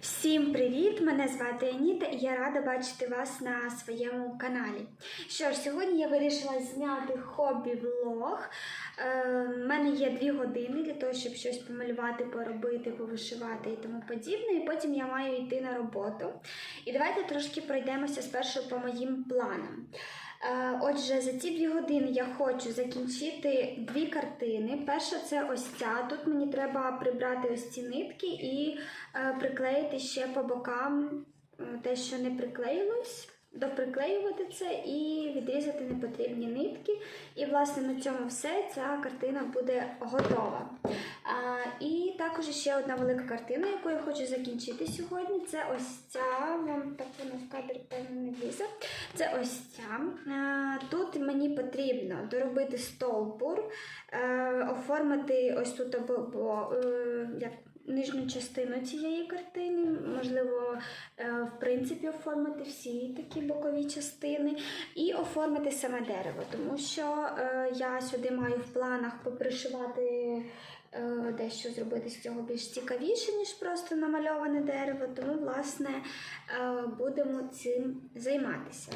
Всім привіт! Мене звати Аніта і я рада бачити вас на своєму каналі. Що ж, сьогодні я вирішила зняти хобі-влог. Е, У мене є дві години для того, щоб щось помалювати, поробити, повишивати і тому подібне. І потім я маю йти на роботу. І давайте трошки пройдемося спершу по моїм планам. Е, Отже, за ці дві години я хочу закінчити дві картини. Перша це ось ця. Тут мені треба прибрати ось ці нитки і е, приклеїти ще по бокам е, те, що не приклеїлось, доприклеювати це і відрізати непотрібні нитки. І, власне, на цьому все. Ця картина буде готова. А, і також ще одна велика картина, яку я хочу закінчити сьогодні. Це ось ця. Вам так вона в кадр певно не. Це ось ця. А, Тут мені потрібно доробити стовбур, е, оформити ось тут або е, як нижню частину цієї картини, можливо, е, в принципі, оформити всі такі бокові частини, і оформити саме дерево, тому що е, я сюди маю в планах попришивати. е, Дещо зробити з цього більш цікавіше, ніж просто намальоване дерево, тому, власне, будемо цим займатися.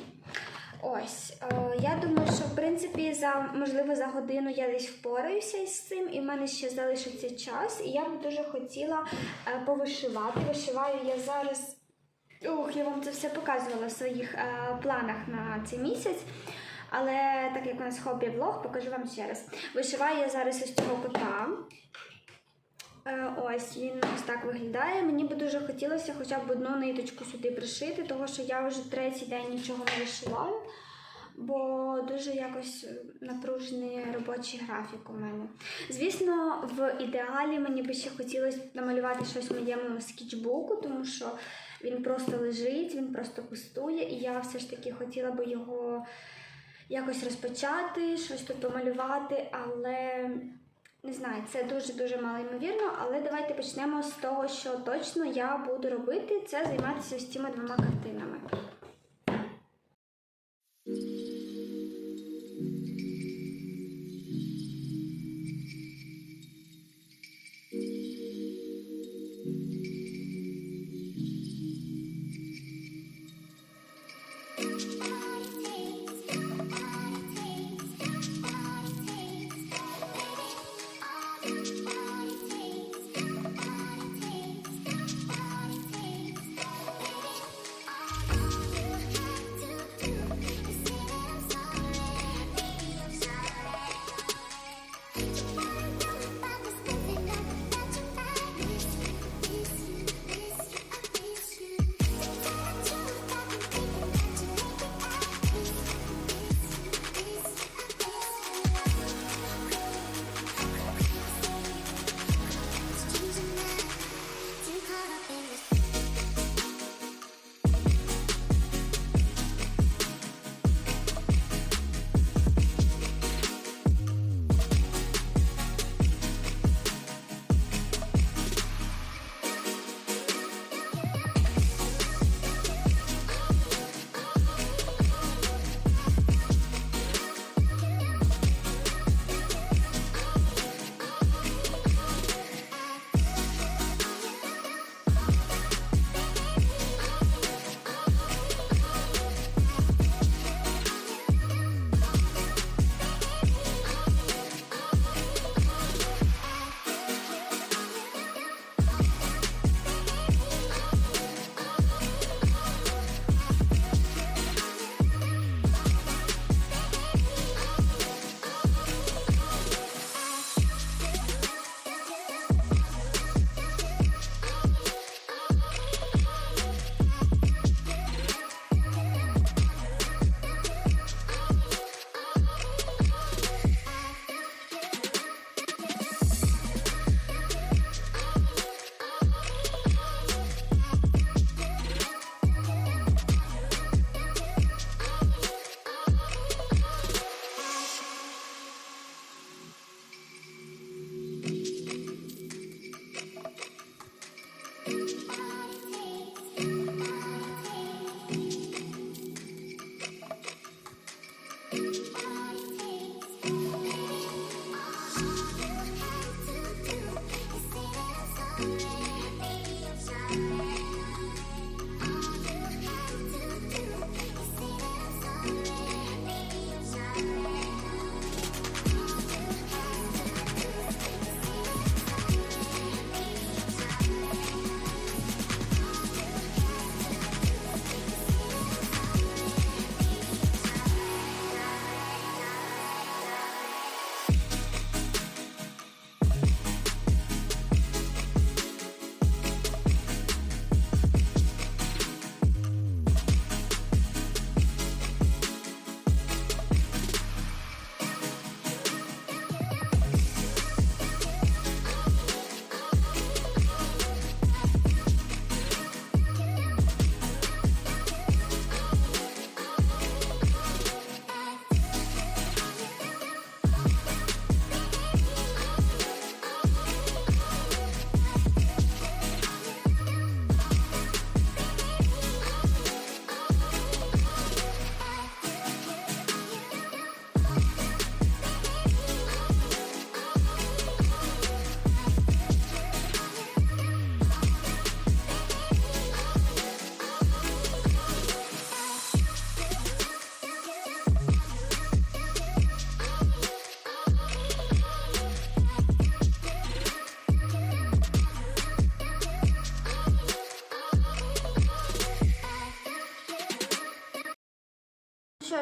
Ось, е, я думаю, що в принципі за можливо за годину я десь впораюся із цим, і в мене ще залишиться час, і я б дуже хотіла е, повишивати. Вишиваю я зараз. Ух, я вам це все показувала в своїх е, планах на цей місяць. Але так як у нас хобі-влог, покажу вам ще раз. Вишиваю я зараз ось цього кота. Е, Ось він ось так виглядає. Мені би дуже хотілося хоча б одну ниточку сюди пришити, тому що я вже третій день нічого не вишиваю, бо дуже якось напружений робочий графік у мене. Звісно, в ідеалі мені би ще хотілося намалювати щось в моєму скетчбуку, тому що він просто лежить, він просто пустує, і я все ж таки хотіла би його якось розпочати, щось тут помалювати, але. Не знаю, це дуже-дуже мало ймовірно, але давайте почнемо з того, що точно я буду робити, це займатися ось цими двома картинами.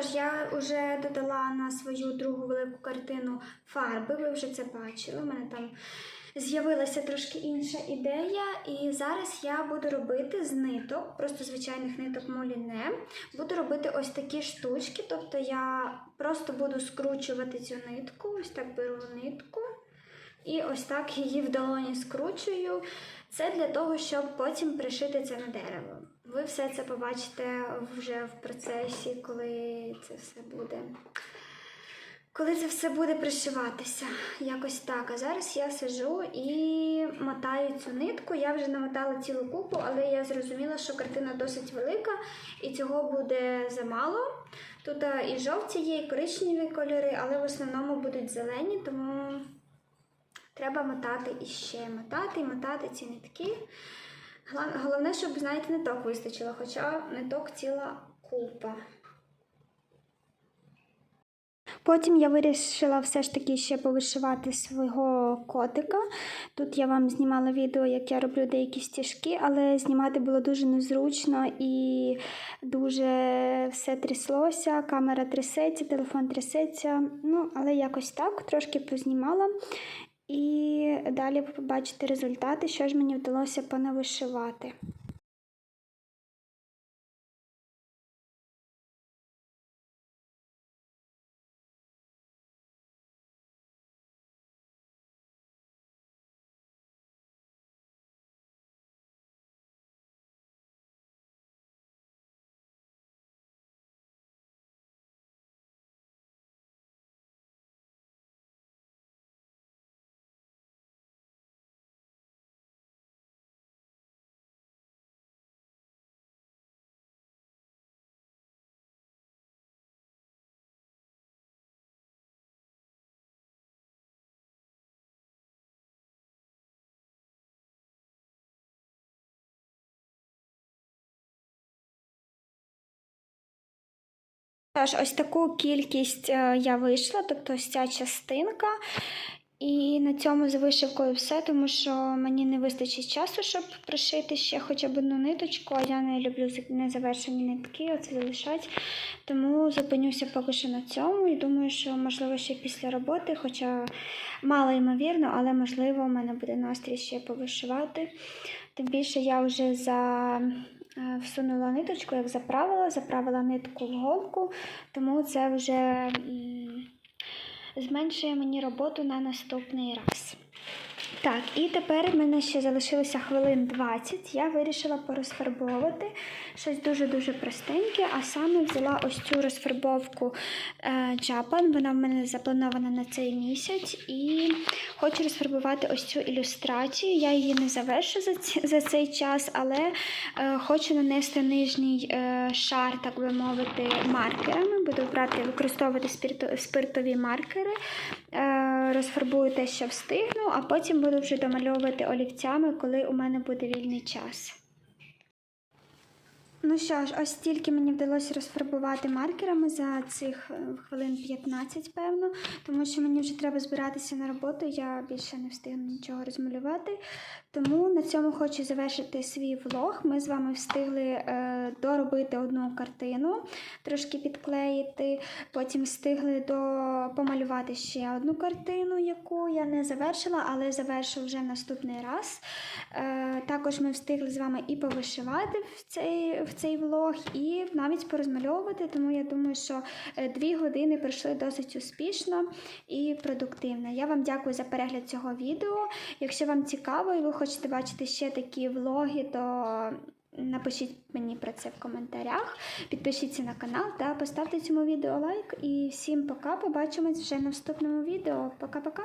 Що ж, я вже додала на свою другу велику картину фарби, ви вже це бачили. У мене там з'явилася трошки інша ідея. І зараз я буду робити з ниток, просто звичайних ниток моліне. Буду робити ось такі штучки. Тобто я просто буду скручувати цю нитку, ось так беру нитку. І ось так її в долоні скручую. Це для того, щоб потім пришити це на дерево. Ви все це побачите вже в процесі, коли це все буде. Коли це все буде пришиватися, якось так. А зараз я сижу і мотаю цю нитку. Я вже намотала цілу купу, але я зрозуміла, що картина досить велика і цього буде замало. Тут і жовті є, і коричневі кольори, але в основному будуть зелені, тому треба мотати іще. Мотати і мотати ці нитки. Головне, щоб, знаєте, ниток вистачило, хоча ниток ціла купа. Потім я вирішила все ж таки ще повишивати свого котика. Тут я вам знімала відео, як я роблю деякі стіжки, але знімати було дуже незручно і дуже все тряслося, камера трясеться, телефон трясеться. Ну, але якось так, трошки познімала. І далі ви побачите результати, що ж мені вдалося понавишивати. Тож, ось таку кількість е, я вийшла, тобто ось ця частинка. І на цьому з вишивкою все, тому що мені не вистачить часу, щоб пришити ще хоча б одну ниточку, а я не люблю незавершені нитки, оце залишати. Тому зупинюся поки що на цьому і думаю, що можливо ще після роботи, хоча мало ймовірно, але можливо у мене буде настрій ще повишивати. Тим більше я вже за всунула ниточку, як заправила, заправила нитку в голку, тому це вже зменшує мені роботу на наступний раз. Так, і тепер в мене ще залишилося хвилин 20. Я вирішила порозфарбовувати щось дуже-дуже простеньке, а саме взяла ось цю розфарбовку е, Japan. Вона в мене запланована на цей місяць. І хочу розфарбувати ось цю ілюстрацію. Я її не завершу за, ці, за цей час, але е, хочу нанести нижній е, шар, так би мовити, маркерами. Буду брати, використовувати спиртові маркери. Е, розфарбую те, що встигну, а потім буду вже домальовувати олівцями, коли у мене буде вільний час. Ну що ж, ось стільки мені вдалося розфарбувати маркерами за цих е, хвилин 15, певно, тому що мені вже треба збиратися на роботу, я більше не встигну нічого розмалювати. Тому на цьому хочу завершити свій влог. Ми з вами встигли е, доробити одну картину, трошки підклеїти. Потім встигли до помалювати ще одну картину, яку я не завершила, але завершу вже наступний раз. Е, також ми встигли з вами і повишивати в цей, в цей влог, і навіть порозмальовувати. Тому я думаю, що е, дві години пройшли досить успішно і продуктивно. Я вам дякую за перегляд цього відео. Якщо вам цікаво і ви хочете бачити ще такі влоги, то напишіть мені про це в коментарях. Підпишіться на канал та поставте цьому відео лайк. І всім пока. Побачимось вже на наступному відео. Пока-пока.